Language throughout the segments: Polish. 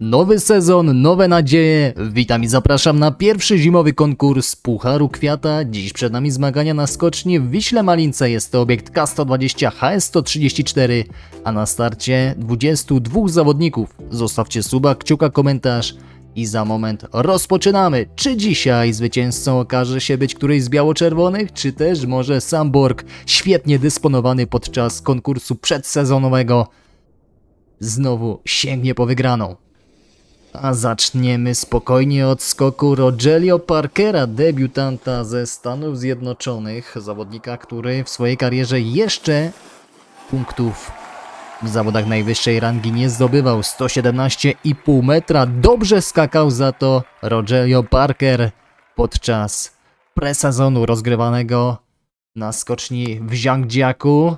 Nowy sezon, nowe nadzieje. Witam i zapraszam na pierwszy zimowy konkurs Pucharu Kwiata. Dziś przed nami zmagania na skoczni w Wiśle Malince. Jest to obiekt K120 HS134, a na starcie 22 zawodników. Zostawcie suba, kciuka, komentarz. I za moment rozpoczynamy. Czy dzisiaj zwycięzcą okaże się być któryś z biało-czerwonych, czy też może sam Borg, świetnie dysponowany podczas konkursu przedsezonowego, znowu sięgnie po wygraną. A zaczniemy spokojnie od skoku Rogelio Parkera, debiutanta ze Stanów Zjednoczonych, zawodnika, który w swojej karierze jeszcze punktów w zawodach najwyższej rangi nie zdobywał. 117,5 metra, dobrze skakał za to Rogelio Parker podczas presezonu rozgrywanego na skoczni w Zhangjiaku.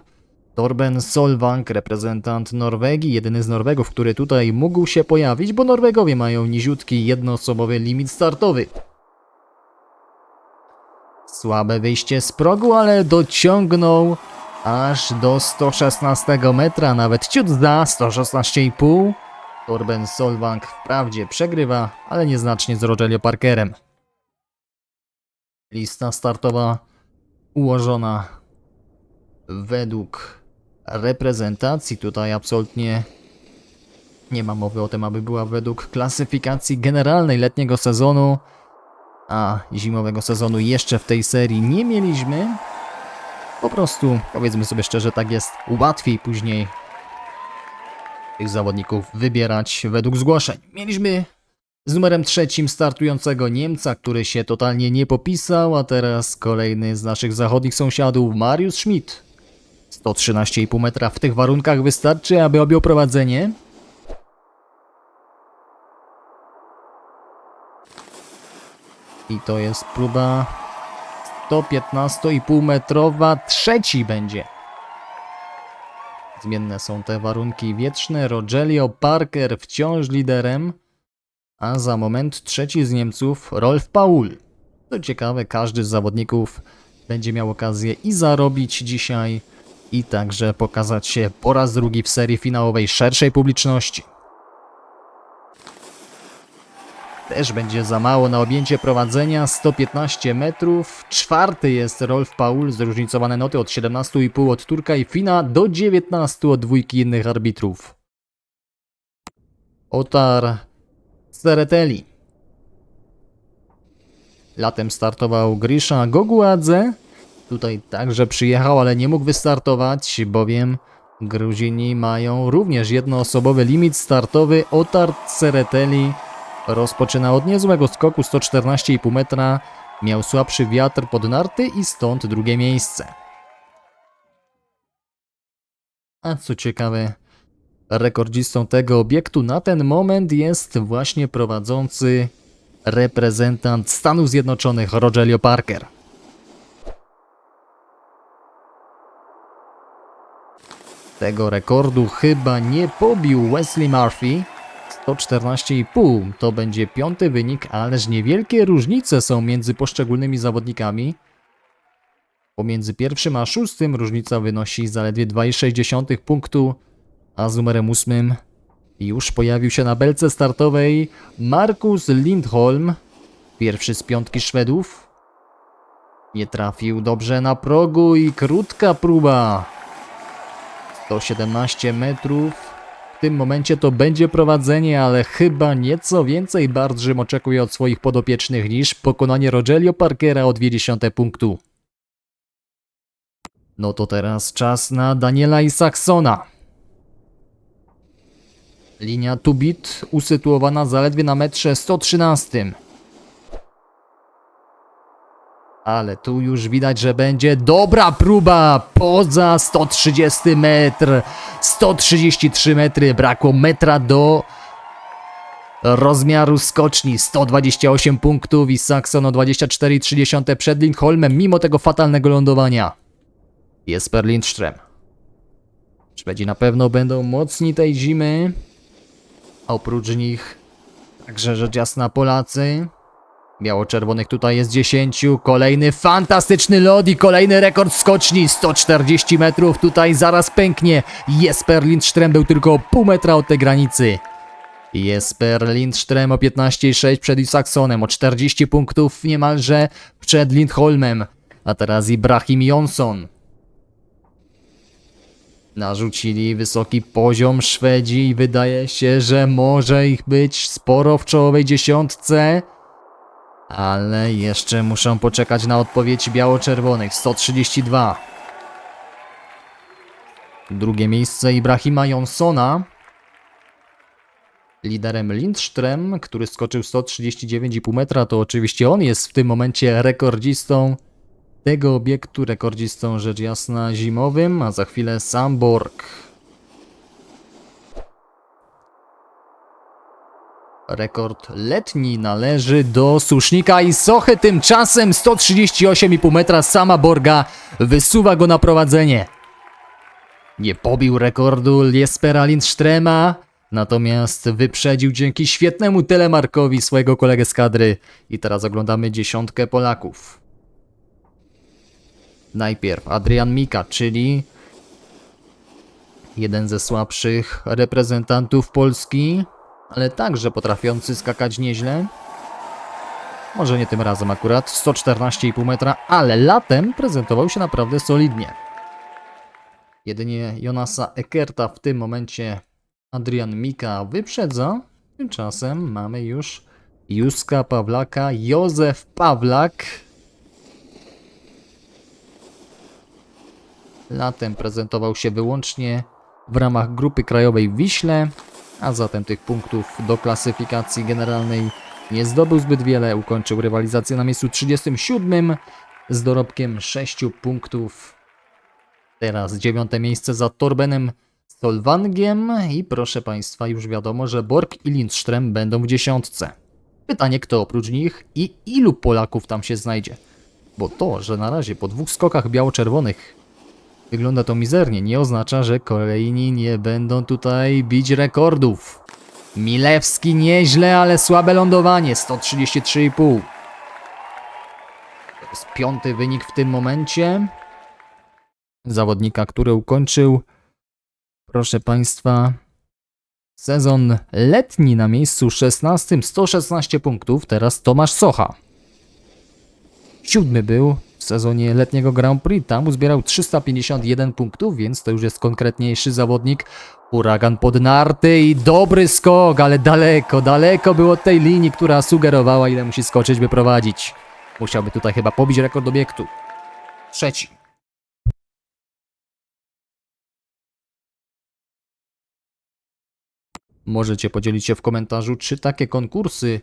Torben Solvang, reprezentant Norwegii, jedyny z Norwegów, który tutaj mógł się pojawić, bo Norwegowie mają niziutki jednoosobowy limit startowy. Słabe wyjście z progu, ale dociągnął aż do 116 metra, nawet ciut za 116,5. Torben Solvang wprawdzie przegrywa, ale nieznacznie z Rogelio Parkerem. Lista startowa ułożona według reprezentacji. Tutaj absolutnie nie ma mowy o tym, aby była według klasyfikacji generalnej letniego sezonu, a zimowego sezonu jeszcze w tej serii nie mieliśmy. Po prostu, powiedzmy sobie szczerze, tak jest łatwiej później tych zawodników wybierać według zgłoszeń. Mieliśmy z numerem trzecim startującego Niemca, który się totalnie nie popisał, a teraz kolejny z naszych zachodnich sąsiadów, Mariusz Schmidt. 113,5 metra w tych warunkach wystarczy, aby objął prowadzenie. I to jest próba 115,5 metrowa, trzeci będzie. Zmienne są te warunki wietrzne. Rogelio Parker wciąż liderem, a za moment trzeci z Niemców Rolf Paul. To ciekawe, każdy z zawodników będzie miał okazję i zarobić dzisiaj, i także pokazać się po raz drugi w serii finałowej szerszej publiczności. Też będzie za mało na objęcie prowadzenia 115 metrów. Czwarty jest Rolf Paul, zróżnicowane noty od 17,5 od Turka i Fina do 19 od dwójki innych arbitrów. Otar Sereteli. Latem startował Grisha Goguadze. Tutaj także przyjechał, ale nie mógł wystartować, bowiem Gruzini mają również jednoosobowy limit startowy. Otar Sereteli rozpoczyna od niezłego skoku 114,5 metra. Miał słabszy wiatr pod narty i stąd drugie miejsce. A co ciekawe, rekordzistą tego obiektu na ten moment jest właśnie prowadzący reprezentant Stanów Zjednoczonych Rogelio Parker. Tego rekordu chyba nie pobił Wesley Murphy. 114,5 to będzie piąty wynik, ależ niewielkie różnice są między poszczególnymi zawodnikami. Pomiędzy pierwszym a szóstym różnica wynosi zaledwie 2,6 punktu, a z numerem ósmym już pojawił się na belce startowej Markus Lindholm, pierwszy z piątki Szwedów. Nie trafił dobrze na progu i krótka próba. 117 metrów. W tym momencie to będzie prowadzenie, ale chyba nieco więcej Bardrzym oczekuje od swoich podopiecznych niż pokonanie Rogelio Parkera o 20 punktu. No to teraz czas na Daniela i Saxona. Linia Tubit usytuowana zaledwie na metrze 113. Ale tu już widać, że będzie dobra próba poza 130 metr. 133 metry, brakło metra do rozmiaru skoczni. 128 punktów i Saxon o 24,3 przed Lindholmem, mimo tego fatalnego lądowania. Jesper Lindström. Szwedzi na pewno będą mocni tej zimy. A oprócz nich także rzecz jasna Polacy. Biało-czerwonych tutaj jest 10. Kolejny fantastyczny lot i kolejny rekord skoczni. 140 metrów tutaj zaraz pęknie. Jesper Lindström był tylko pół metra od tej granicy. Jesper Lindström o 15,6 przed Isaksonem, o 40 punktów niemalże przed Lindholmem, a teraz Ibrahim Jonsson. Narzucili wysoki poziom Szwedzi i wydaje się, że może ich być sporo w czołowej dziesiątce. Ale jeszcze muszą poczekać na odpowiedź biało-czerwonych. 132. Drugie miejsce Ibrahima Jonsona. Liderem Lindström, który skoczył 139,5 metra, to oczywiście on jest w tym momencie rekordzistą tego obiektu, rekordzistą rzecz jasna zimowym, a za chwilę sam Rekord letni należy do Susznika i Sochy, tymczasem 138,5 metra sama Borga wysuwa go na prowadzenie. Nie pobił rekordu Jespera Lindströma, natomiast wyprzedził dzięki świetnemu telemarkowi swojego kolegę z kadry. I teraz oglądamy dziesiątkę Polaków. Najpierw Adrian Mika, czyli jeden ze słabszych reprezentantów Polski, ale także potrafiący skakać nieźle. Może nie tym razem akurat, 114,5 metra, ale latem prezentował się naprawdę solidnie. Jedynie Jonasa Ekerta w tym momencie Adrian Mika wyprzedza. Tymczasem mamy już Juska Pawlaka, Józef Pawlak. Latem prezentował się wyłącznie w ramach grupy krajowej Wiśle, a zatem tych punktów do klasyfikacji generalnej nie zdobył zbyt wiele. Ukończył rywalizację na miejscu 37 z dorobkiem 6 punktów. Teraz dziewiąte miejsce za Torbenem Solvangiem i proszę Państwa, już wiadomo, że Borg i Lindström będą w dziesiątce. Pytanie, kto oprócz nich i ilu Polaków tam się znajdzie. Bo to, że na razie po dwóch skokach biało-czerwonych wygląda to mizernie, nie oznacza, że kolejni nie będą tutaj bić rekordów. Milewski nieźle, ale słabe lądowanie, 133,5. To jest piąty wynik w tym momencie. Zawodnika, który ukończył, proszę Państwa, sezon letni na miejscu 16, 116 punktów, teraz Tomasz Socha. Siódmy był w sezonie letniego Grand Prix, tam uzbierał 351 punktów, więc to już jest konkretniejszy zawodnik. Huragan pod narty i dobry skok, ale daleko, daleko było od tej linii, która sugerowała ile musi skoczyć, by prowadzić. Musiałby tutaj chyba pobić rekord obiektu. Trzeci. Możecie podzielić się w komentarzu, czy takie konkursy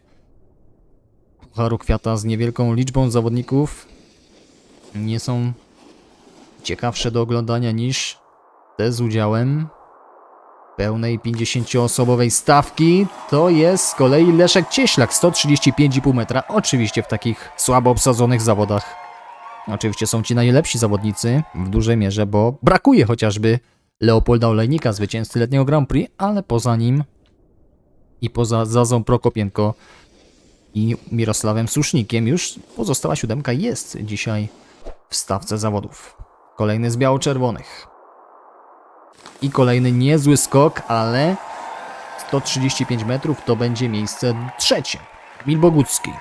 Pucharu Kwiata z niewielką liczbą zawodników nie są ciekawsze do oglądania niż te z udziałem pełnej 50-osobowej stawki. To jest z kolei Leszek Cieślak, 135,5 metra. Oczywiście w takich słabo obsadzonych zawodach. Oczywiście są ci najlepsi zawodnicy w dużej mierze, bo brakuje chociażby Leopolda Olejnika, zwycięzcy letniego Grand Prix, ale poza nim i poza Zazą Prokopienko i Mirosławem Susznikiem już pozostała siódemka jest dzisiaj w stawce zawodów. Kolejny z biało-czerwonych. I kolejny niezły skok, ale 135 metrów to będzie miejsce trzecie. Emil Bogucki.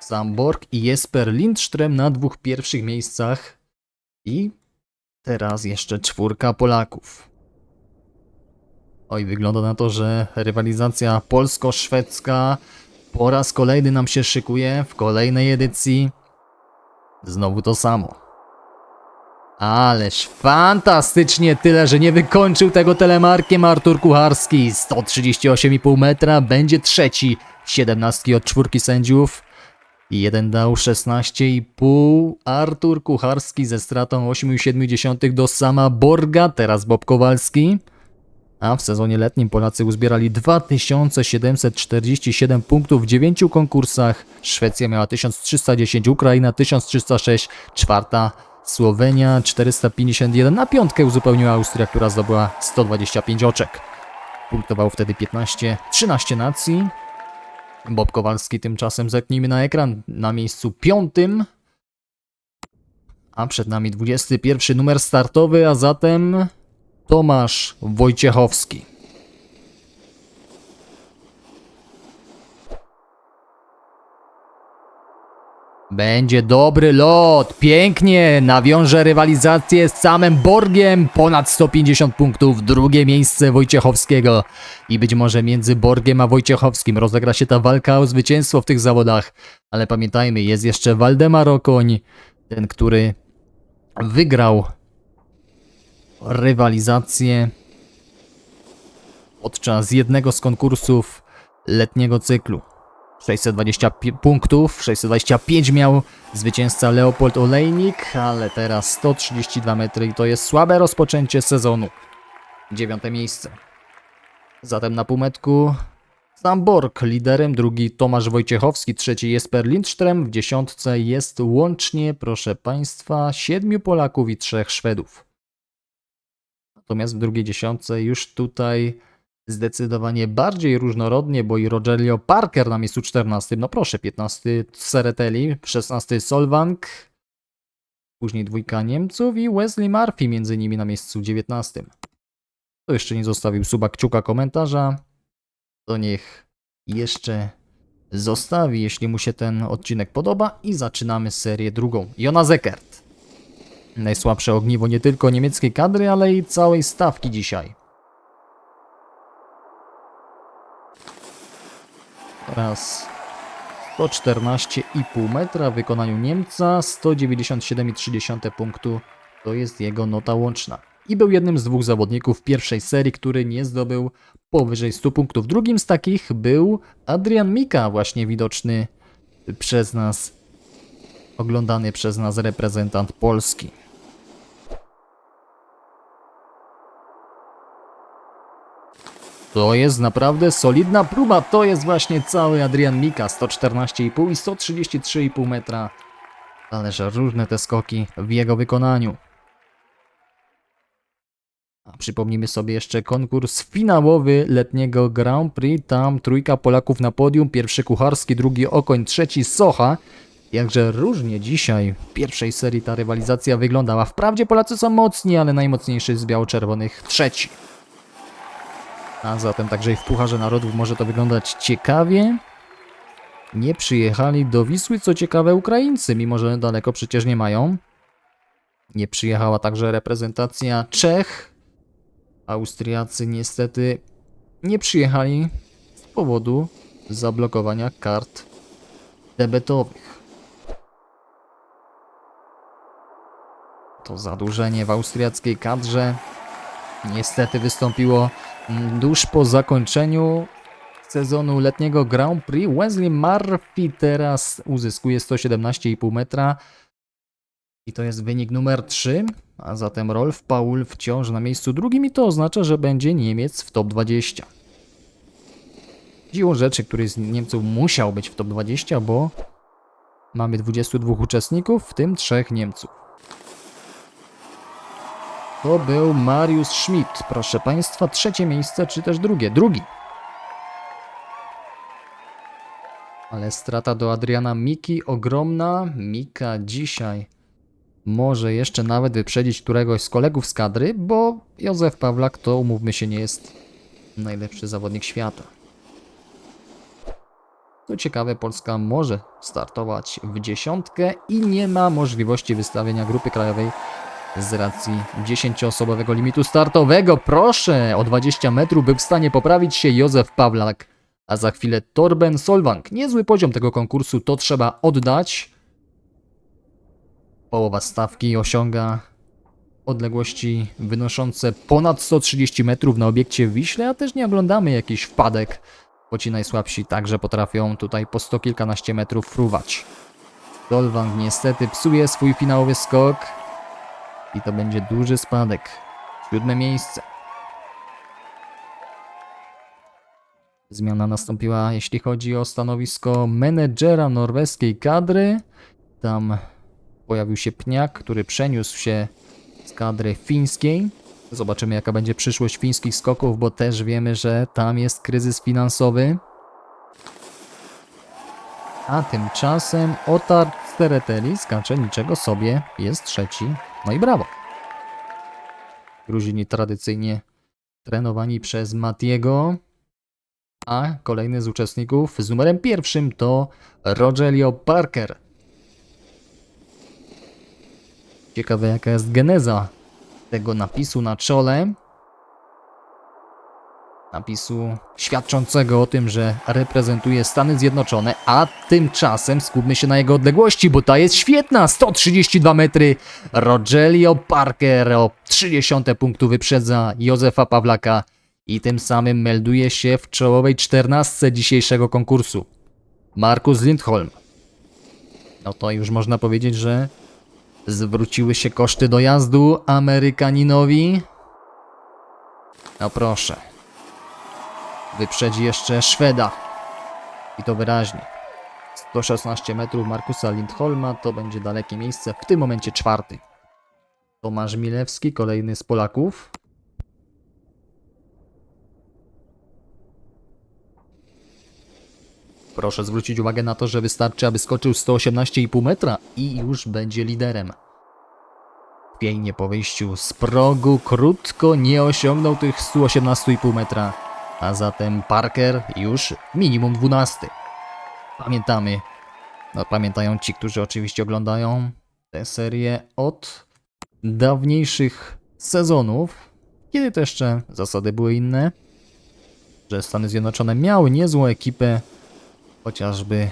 Sam Borg i Jesper Lindström na dwóch pierwszych miejscach. I teraz jeszcze czwórka Polaków. Oj, wygląda na to, że rywalizacja polsko-szwedzka po raz kolejny nam się szykuje w kolejnej edycji. Znowu to samo. Ależ fantastycznie tyle, że nie wykończył tego telemarkiem Artur Kucharski. 138,5 metra, będzie trzeci. 17 od czwórki sędziów. I jeden dał 16,5. Artur Kucharski ze stratą 8,7 do sama Borga, teraz Bob Kowalski. A w sezonie letnim Polacy uzbierali 2747 punktów w 9 konkursach. Szwecja miała 1310, Ukraina 1306, czwarta Słowenia 451, na piątkę uzupełniła Austria, która zdobyła 125 oczek. Punktował wtedy 15, 13 nacji. Bob Kowalski tymczasem zerknijmy na ekran na miejscu piątym. A przed nami 21 numer startowy, a zatem Tomasz Wojciechowski. Będzie dobry lot, pięknie, nawiąże rywalizację z samym Borgiem, ponad 150 punktów, drugie miejsce Wojciechowskiego. I być może między Borgiem a Wojciechowskim rozegra się ta walka o zwycięstwo w tych zawodach. Ale pamiętajmy, jest jeszcze Waldemar Okoń, ten, który wygrał rywalizację podczas jednego z konkursów letniego cyklu. 620 pi- punktów, 625 miał zwycięzca Leopold Olejnik, ale teraz 132 metry i to jest słabe rozpoczęcie sezonu. Dziewiąte miejsce. Zatem na półmetku sam Borg liderem, drugi Tomasz Wojciechowski, trzeci Jesper Lindström, w dziesiątce jest łącznie, proszę Państwa, siedmiu Polaków i trzech Szwedów. Natomiast w drugiej dziesiątce już tutaj zdecydowanie bardziej różnorodnie, bo i Rogelio Parker na miejscu 14, no proszę, 15 Sereteli, 16 Solvang, później dwójka Niemców i Wesley Murphy między nimi na miejscu 19. To jeszcze nie zostawił suba kciuka komentarza, to niech jeszcze zostawi, jeśli mu się ten odcinek podoba i zaczynamy serię drugą. Jona Zekert. Najsłabsze ogniwo nie tylko niemieckiej kadry, ale i całej stawki dzisiaj. Teraz 114,5 metra w wykonaniu Niemca, 197,3 punktu to jest jego nota łączna. I był jednym z dwóch zawodników pierwszej serii, który nie zdobył powyżej 100 punktów. Drugim z takich był Adrian Mika, właśnie widoczny przez nas, oglądany przez nas reprezentant Polski. To jest naprawdę solidna próba. To jest właśnie cały Adrian Mika. 114,5 i 133,5 metra. Ależ różne te skoki w jego wykonaniu. A przypomnijmy sobie jeszcze konkurs finałowy letniego Grand Prix. Tam trójka Polaków na podium. Pierwszy Kucharski, drugi Okoń, trzeci Socha. Jakże różnie dzisiaj w pierwszej serii ta rywalizacja wyglądała. Wprawdzie Polacy są mocni, ale najmocniejszy z biało-czerwonych trzeci. A zatem także i w Pucharze Narodów może to wyglądać ciekawie. Nie przyjechali do Wisły, co ciekawe Ukraińcy, mimo że daleko przecież nie mają. Nie przyjechała także reprezentacja Czech. Austriacy niestety nie przyjechali z powodu zablokowania kart debetowych. To zadłużenie w austriackiej kadrze niestety wystąpiło tuż po zakończeniu sezonu letniego Grand Prix. Wesley Murphy teraz uzyskuje 117,5 metra. I to jest wynik numer 3, a zatem Rolf Paul wciąż na miejscu drugim i to oznacza, że będzie Niemiec w top 20. Siłą rzeczy, który z Niemców musiał być w top 20, bo mamy 22 uczestników, w tym trzech Niemców. To był Mariusz Schmidt, proszę Państwa, trzecie miejsce, czy też drugie? Drugi. Ale strata do Adriana Miki ogromna. Mika dzisiaj może jeszcze nawet wyprzedzić któregoś z kolegów z kadry, bo Józef Pawlak to, umówmy się, nie jest najlepszy zawodnik świata. Co ciekawe, Polska może startować w dziesiątkę i nie ma możliwości wystawienia grupy krajowej z racji 10-osobowego limitu startowego. Proszę, o 20 metrów był w stanie poprawić się Józef Pawlak, a za chwilę Torben Solvang. Niezły poziom tego konkursu, to trzeba oddać. Połowa stawki osiąga odległości wynoszące ponad 130 metrów na obiekcie Wiśle, a też nie oglądamy jakichś wpadek, bo ci najsłabsi także potrafią tutaj po sto kilkanaście metrów fruwać. Solvang niestety psuje swój finałowy skok i to będzie duży spadek. Siódme miejsce. Zmiana nastąpiła, jeśli chodzi o stanowisko menedżera norweskiej kadry. Tam pojawił się Pniak, który przeniósł się z kadry fińskiej. Zobaczymy, jaka będzie przyszłość fińskich skoków, bo też wiemy, że tam jest kryzys finansowy. A tymczasem Otar Stereteli skacze niczego sobie, jest trzeci. No i brawo. Gruzini tradycyjnie trenowani przez Matiego. A kolejny z uczestników z numerem pierwszym to Rogelio Parker. Ciekawe jaka jest geneza tego napisu na czole. Napisu świadczącego o tym, że reprezentuje Stany Zjednoczone, a tymczasem skupmy się na jego odległości, bo ta jest świetna! 132 metry. Rogelio Parker o 30 punktu wyprzedza Józefa Pawlaka i tym samym melduje się w czołowej 14 dzisiejszego konkursu. Markus Lindholm. No to już można powiedzieć, że zwróciły się koszty dojazdu Amerykaninowi. No proszę. Wyprzedzi jeszcze Szweda. I to wyraźnie. 116 metrów Markusa Lindholma to będzie dalekie miejsce, w tym momencie czwarty. Tomasz Milewski, kolejny z Polaków. Proszę zwrócić uwagę na to, że wystarczy, aby skoczył 118,5 metra i już będzie liderem. Piejnie po wyjściu z progu krótko nie osiągnął tych 118,5 metra, a zatem Parker już minimum 12. Pamiętamy, no pamiętają ci, którzy oczywiście oglądają tę serię od dawniejszych sezonów, kiedy to jeszcze zasady były inne, że Stany Zjednoczone miały niezłą ekipę chociażby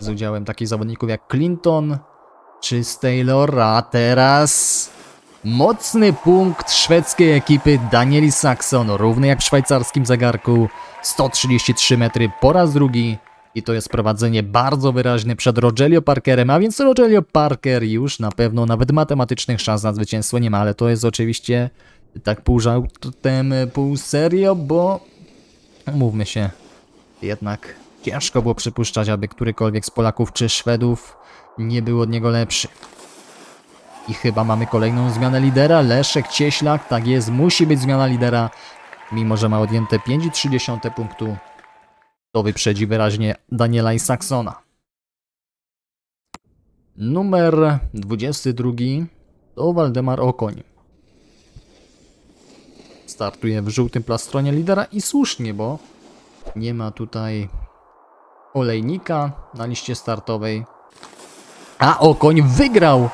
z udziałem takich zawodników jak Clinton czy Taylor, a teraz mocny punkt szwedzkiej ekipy Danieli Saxon, równy jak w szwajcarskim zegarku, 133 metry po raz drugi. I to jest prowadzenie bardzo wyraźne przed Rogelio Parkerem, a więc Rogelio Parker już na pewno nawet matematycznych szans na zwycięstwo nie ma, ale to jest oczywiście tak pół żartem, pół serio, bo mówmy się, jednak ciężko było przypuszczać, aby którykolwiek z Polaków czy Szwedów nie był od niego lepszy. I chyba mamy kolejną zmianę lidera. Leszek Cieślak, tak jest, musi być zmiana lidera. Mimo, że ma odjęte 5,3 punktu, to wyprzedzi wyraźnie Daniela i Saxona. Numer 22 to Waldemar Okoń. Startuje w żółtym plastronie lidera i słusznie, bo nie ma tutaj olejnika na liście startowej. A Okoń wygrał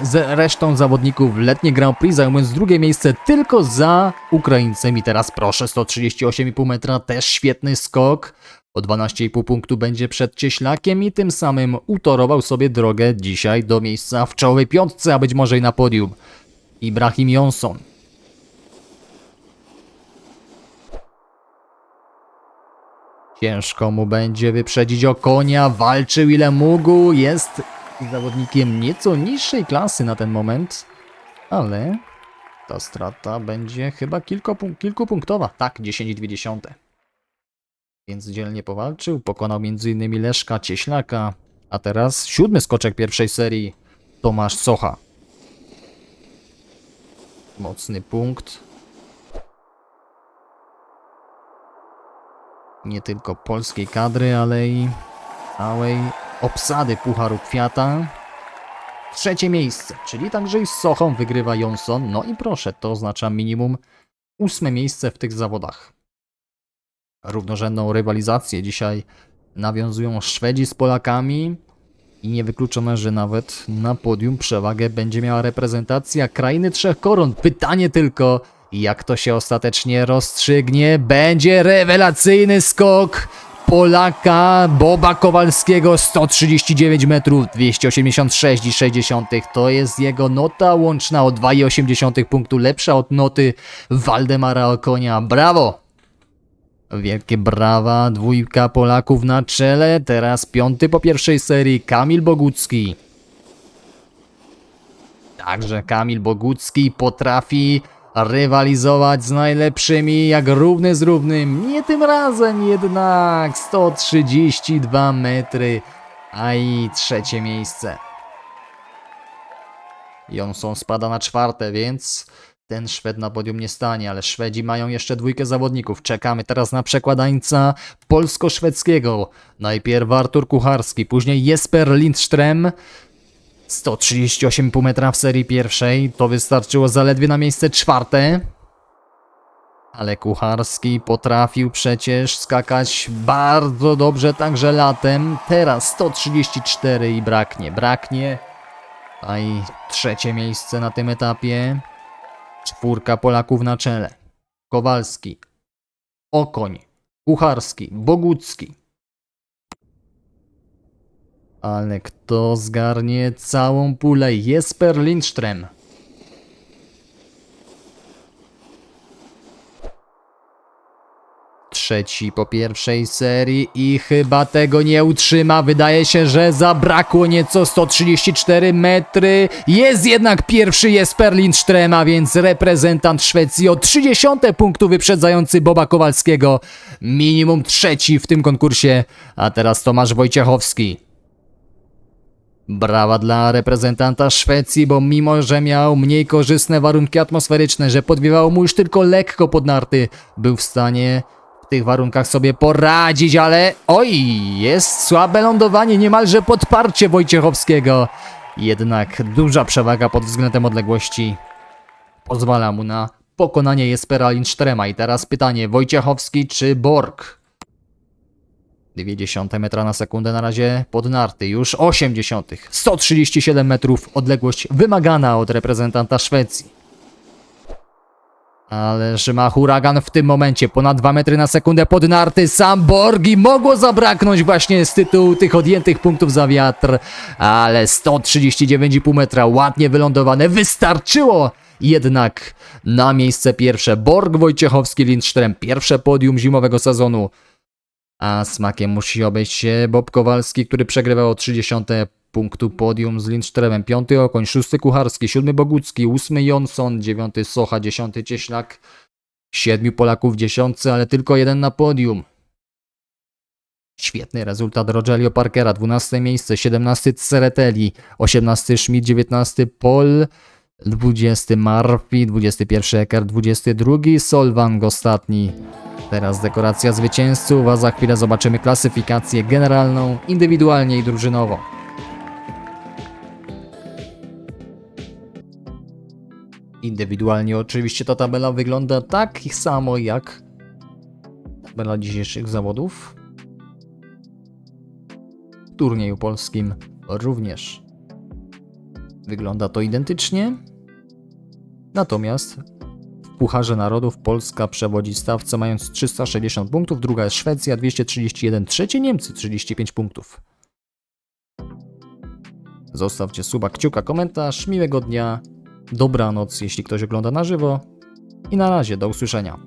z resztą zawodników letnie Grand Prix, zajmując drugie miejsce tylko za Ukraińcem. I teraz proszę, 138,5 metra, też świetny skok. O 12,5 punktu będzie przed Cieślakiem i tym samym utorował sobie drogę dzisiaj do miejsca w czołowej piątce, a być może i na podium. Ibrahim Johnson. Ciężko mu będzie wyprzedzić o konia, walczył ile mógł, jest zawodnikiem nieco niższej klasy na ten moment, ale ta strata będzie chyba kilku, kilkupunktowa, tak, 10,2. Więc dzielnie powalczył, pokonał m.in. Leszka Cieślaka, a teraz siódmy skoczek pierwszej serii, Tomasz Socha. Mocny punkt, nie tylko polskiej kadry, ale i całej obsady Pucharu Kwiata. Trzecie miejsce, czyli także i z Sochą wygrywa Johnson. No i proszę, to oznacza minimum ósme miejsce w tych zawodach. Równorzędną rywalizację dzisiaj nawiązują Szwedzi z Polakami i niewykluczone, że nawet na podium przewagę będzie miała reprezentacja krainy trzech koron. Pytanie tylko, jak to się ostatecznie rozstrzygnie? Będzie rewelacyjny skok Polaka Boba Kowalskiego 139 metrów 286,6 to jest jego nota łączna o 2,8 punktu lepsza od noty Waldemara Okonia. Brawo! Wielkie brawa, dwójka Polaków na czele, teraz piąty po pierwszej serii Kamil Bogucki. Także Kamil Bogucki potrafi rywalizować z najlepszymi jak równy z równym. Nie tym razem jednak 132 metry, a i trzecie miejsce. Johnson spada na czwarte, więc ten Szwed na podium nie stanie, ale Szwedzi mają jeszcze dwójkę zawodników. Czekamy teraz na przekładańca polsko-szwedzkiego. Najpierw Artur Kucharski, później Jesper Lindström. 138,5 metra w serii pierwszej, to wystarczyło zaledwie na miejsce czwarte. Ale Kucharski potrafił przecież skakać bardzo dobrze także latem. Teraz 134 i braknie, braknie A i trzecie miejsce na tym etapie. Czwórka Polaków na czele. Kowalski, Okoń, Kucharski, Bogucki. Ale kto zgarnie całą pulę? Jesper Lindström. Trzeci po pierwszej serii i chyba tego nie utrzyma. Wydaje się, że zabrakło nieco 134 metry. Jest jednak pierwszy Jesper Lindström, a więc reprezentant Szwecji o 30 punktu wyprzedzający Boba Kowalskiego. Minimum trzeci w tym konkursie. A teraz Tomasz Wojciechowski. Brawa dla reprezentanta Szwecji, bo mimo, że miał mniej korzystne warunki atmosferyczne, że podwiewało mu już tylko lekko pod narty, był w stanie w tych warunkach sobie poradzić, ale oj, jest słabe lądowanie, niemalże podparcie Wojciechowskiego. Jednak duża przewaga pod względem odległości pozwala mu na pokonanie Jespera Lindströma. I teraz pytanie, Wojciechowski czy Borg? 0,2 metra na sekundę na razie pod narty, już 80. 137 metrów odległość wymagana od reprezentanta Szwecji. Ależ ma huragan w tym momencie, ponad 2 metry na sekundę pod narty, sam Borgi mogło zabraknąć właśnie z tytułu tych odjętych punktów za wiatr, ale 139,5 metra ładnie wylądowane, wystarczyło jednak na miejsce pierwsze. Borg Wojciechowski Lindström, pierwsze podium zimowego sezonu. A smakiem musi obejść się Bob Kowalski, który przegrywał o 30 punktu podium z Lindströmem. Piąty Okoń, szósty Kucharski, siódmy Bogucki, ósmy Jonsson, dziewiąty Socha, dziesiąty Cieślak. Siedmiu Polaków w dziesiątce, ale tylko jeden na podium. Świetny rezultat Rogelio Parkera, 12 miejsce, 17 Cereteli, 18 Schmidt, 19 Pol, 20 Murphy, 21 Eckert, 22 Solvang ostatni. Teraz dekoracja zwycięzców, a za chwilę zobaczymy klasyfikację generalną, indywidualnie i drużynowo. Indywidualnie oczywiście ta tabela wygląda tak samo jak tabela dzisiejszych zawodów. W turnieju polskim również. Wygląda to identycznie. Natomiast Pucharze Narodów Polska przewodzi stawce mając 360 punktów, druga jest Szwecja 231, trzecie Niemcy 35 punktów. Zostawcie suba, kciuka, komentarz, miłego dnia, dobranoc jeśli ktoś ogląda na żywo i na razie, do usłyszenia.